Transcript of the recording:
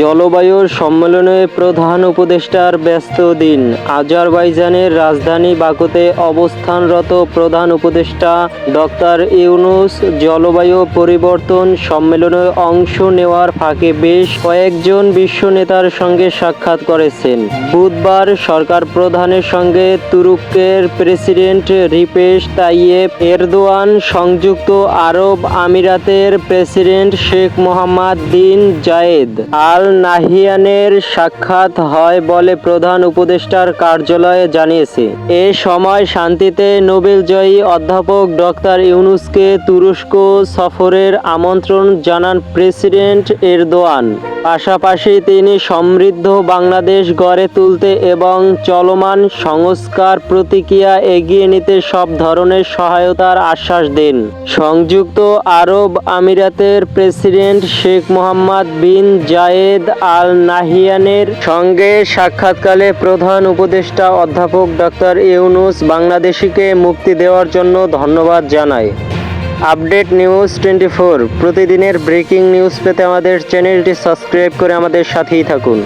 জলবায়ুর সম্মেলনে প্রধান উপদেষ্টার ব্যস্ত দিন। আজারবাইজানের রাজধানী বাকুতে অবস্থানরত প্রধান উপদেষ্টা ডক্টর ইউনুস জলবায়ু পরিবর্তন সম্মেলনে অংশ নেওয়ার ফাঁকে বেশ কয়েকজন বিশ্ব নেতার সঙ্গে সাক্ষাৎ করেছেন। বুধবার সরকার প্রধানের সঙ্গে তুরস্কের প্রেসিডেন্ট রিপেশ তাইয়েব এরদোয়ান, সংযুক্ত আরব আমিরাতের president Sheikh Mohammed bin Zayed Al নাহিয়ানের সাক্ষাৎ হয় বলে প্রধান উপদেষ্টার কার্যালয়ে জানিয়েছে। এ সময় শান্তিতে নোবেলজয়ী অধ্যাপক ডক্টর ইউনুসকে তুরস্ক সফরের আমন্ত্রণ জানান প্রেসিডেন্ট এরদোয়ান। পাশাপাশি তিনি সমৃদ্ধ বাংলাদেশ গড়ে তুলতে এবং চলমান সংস্কার প্রতিক্রিয়া এগিয়ে নিতে সব ধরনের সহায়তার আশ্বাস দেন। সংযুক্ত আরব আমিরাতের president Sheikh Mohammed bin Zayed Al নাহিয়ানের সঙ্গে সাক্ষাৎকালে প্রধান উপদেষ্টা অধ্যাপক ডক্টর ইউনুস বাংলাদেশিকে মুক্তি দেওয়ার জন্য ধন্যবাদ জানায়। Update news twenty four. প্রতিদিনের ব্রেকিং নিউজ পেতে আমাদের চ্যানেলটি সাবস্ক্রাইব করে আমাদের সাথেই থাকুন।